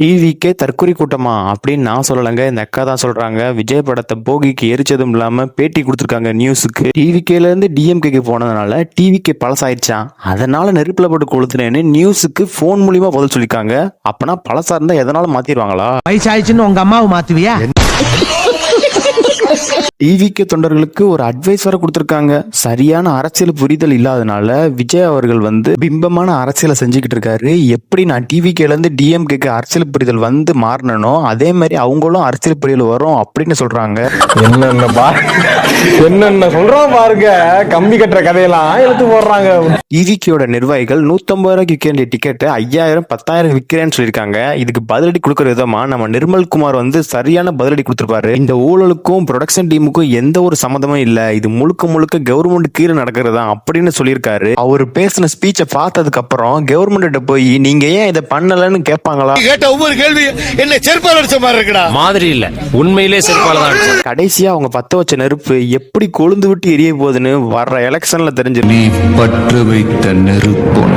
டிவிக்கே தற்கொலை கூட்டமா அப்படின்னு நான் சொல்லலைங்க. இந்த அக்கா தான் சொல்றாங்க. விஜய் படத்தை போகிக்கு எரிச்சதும் இல்லாம பேட்டி கொடுத்துருக்காங்க நியூஸுக்கு டிவிகேல இருந்து டிஎம்கேக்கு போனதுனால டிவிகே பழசாயிடுச்சான் அதனால நெருப்புல போட்டு கொளுத்துனேன்னு நியூஸுக்கு ஃபோன் மூலியமா பதில் சொல்லிருக்காங்க அப்பனா பழசா இருந்தா எதனால மாத்திடுவாங்களா? வயசாயிடுச்சுன்னு உங்க அம்மாவை மாத்துவியா? டிவிகே தொண்டர்களுக்கு ஒரு அட்வைஸ் வர கொடுத்துருக்காங்க. சரியான அரசியல் புரிதல் இல்லாதனால விஜய் அவர்கள் வந்து பிம்பமான அரசியலை செஞ்சுக்கிட்டு இருக்காரு. எப்படி நான் டிவிகேல இருந்து டிஎம்கேக்கு அரசியல் புரிதல் வந்து மாறினனோ அதே மாதிரி அவங்களும் அரசியல் புரிதல் வரும் அப்படின்னு சொல்றாங்க. என்னென்ன பா என்னென்ன சொல்றான் பாருங்க. கம்பி கட்டுற கதையெல்லாம் எடுத்து போடுறாங்க. டிவிகேயோட நிர்வாகிகள் நூத்தம்பது ரூபாய்க்கு வேண்டிய டிக்கெட்டு ஐயாயிரம் பத்தாயிரம் விற்கிறேன்னு சொல்லியிருக்காங்க. இதுக்கு பதிலடி கொடுக்குற விதமா நம்ம நிர்மல் குமார் வந்து சரியான பதிலடி கொடுத்துருப்பாரு. இந்த ஊழலுக்கும் ப்ரொடக்ஷன் டீமுக்கும் எந்த ஒரு சம்மந்தமும் இல்ல. இது முழுக்க முழுக்க கவர்மெண்ட் கீழே நடக்கிறதா அப்படின்னு சொல்லியிருக்காரு. அவர் பேசின ஸ்பீச்சை பார்த்ததுக்கு அப்புறம் கவர்மெண்ட் போய் நீங்க ஏன் இதை பண்ணலன்னு கேட்பாங்களா? கேட்ட ஒவ்வொரு கேள்வி என்ன செருப்பால் அடிச்ச மாதிரி இருக்குடா. மாதிரி இல்ல. உண்மையிலே செருப்பால தான். கடைசியா அவங்க பத்த வச்ச நெருப்பு எப்படி கொழுந்து விட்டு எரிய போகுதுன்னு வர்ற எலெக்ஷன்ல தெரிஞ்சிடும் நீ பற்று வைத்த காத்திருக்கும்